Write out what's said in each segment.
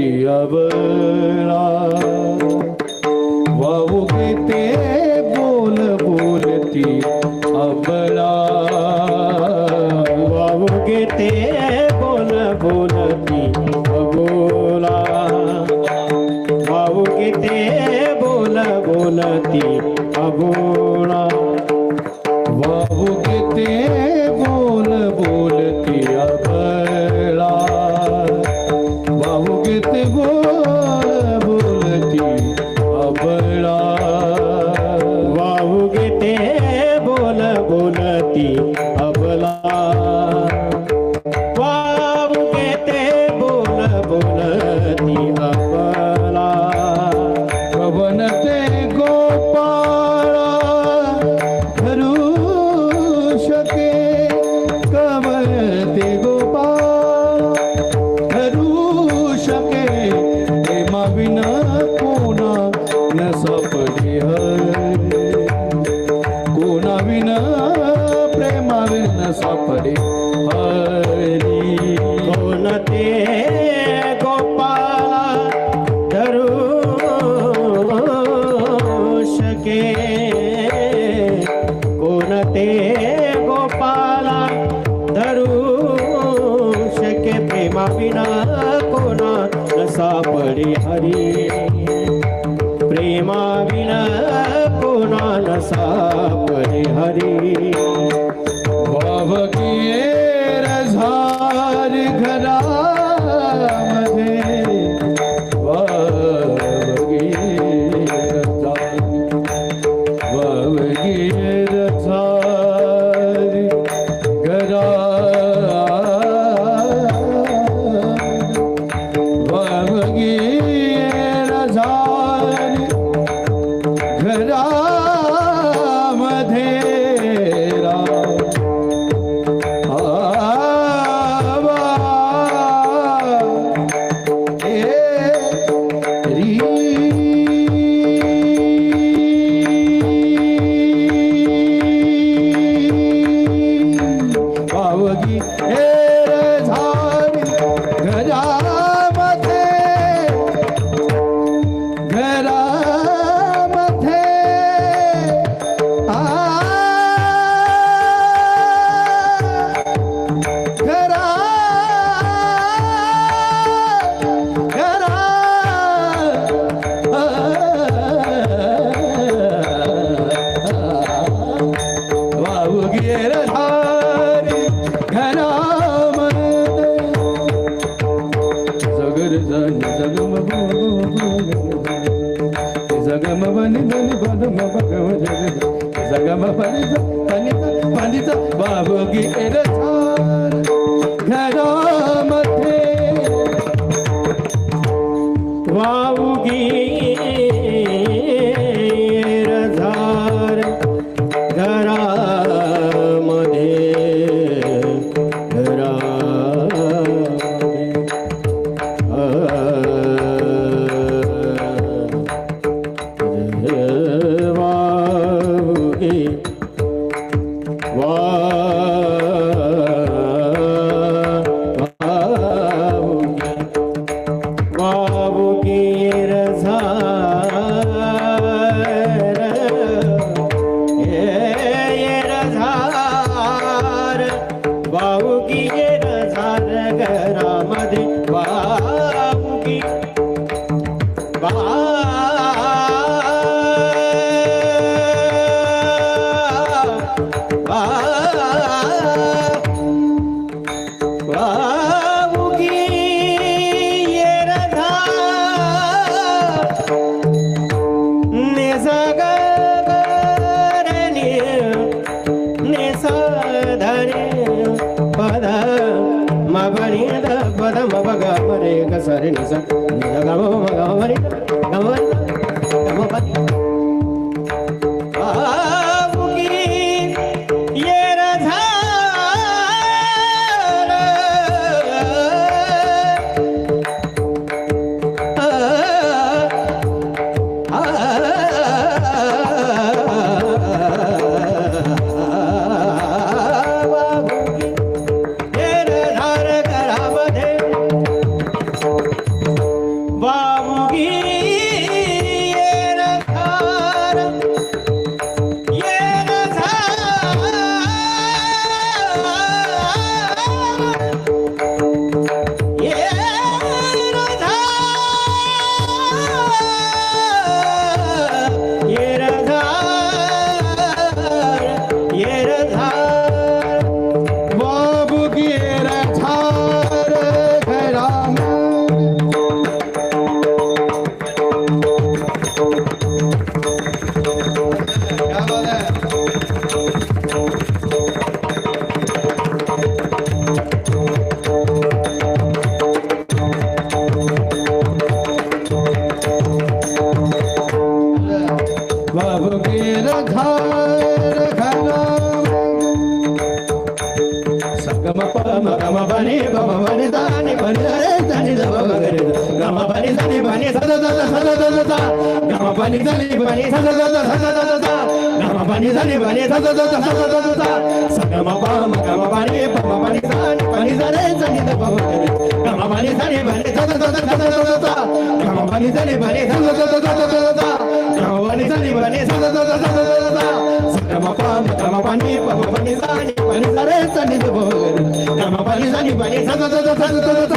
அவர் कोणाला सापडे हरी। बाब केर झार घरामध्ये रे झारी गजा జగమ జగమ బని బని పదమ పగమ జగ జగమ పలిత పలిత పలిత బాబుకి ఎరచార घरामध्ये वाऊगी మగని దళపద మగ మరే సరి నిజ. మగ మరి గమని give గమ గమ పని గమ పని దాని పని దాని గమ పని దాని పని సద సద సద సద గమ పని దాని పని సద సద సద సద గమ పని దాని పని సద సద సద సద సగమ పమ గమ పని పమ పని దాని పని సరే సని దమ గమ పని దాని పని సద సద సద సద గమ పని దాని పని సద సద సద సద పని సమ పాని తమ పని పమ పని సాని పని సరే సని తమ పని సని పని సద సద సద సద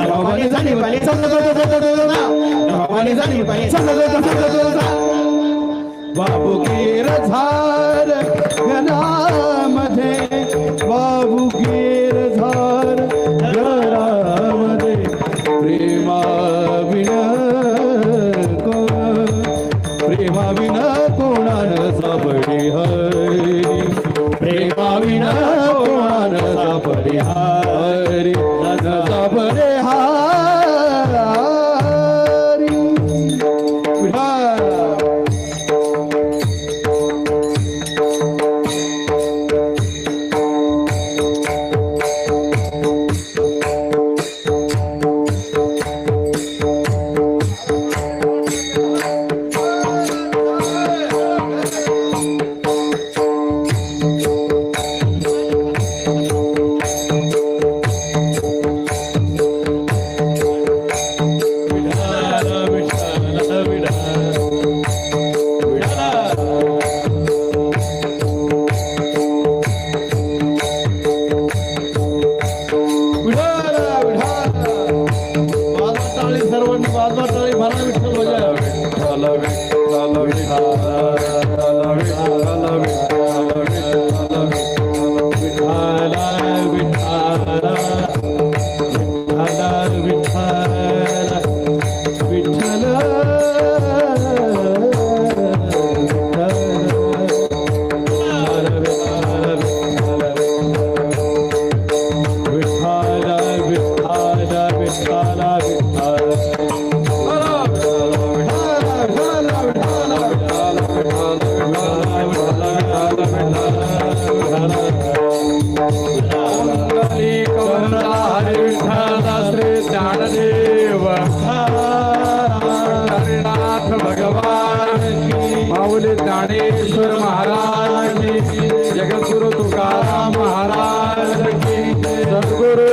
తమ పని సని పని సద సద సద సద తమ పని సని పని సద సద సద సద బాబు కేర झार घरामध्ये बाबू केर झार घरामध्ये प्रेमा ज्ञानदेव। हरिनाथ भगवान माऊली ज्ञानेश्वर महाराज जगद्गुरु तुकाराम महाराज सद्गुरु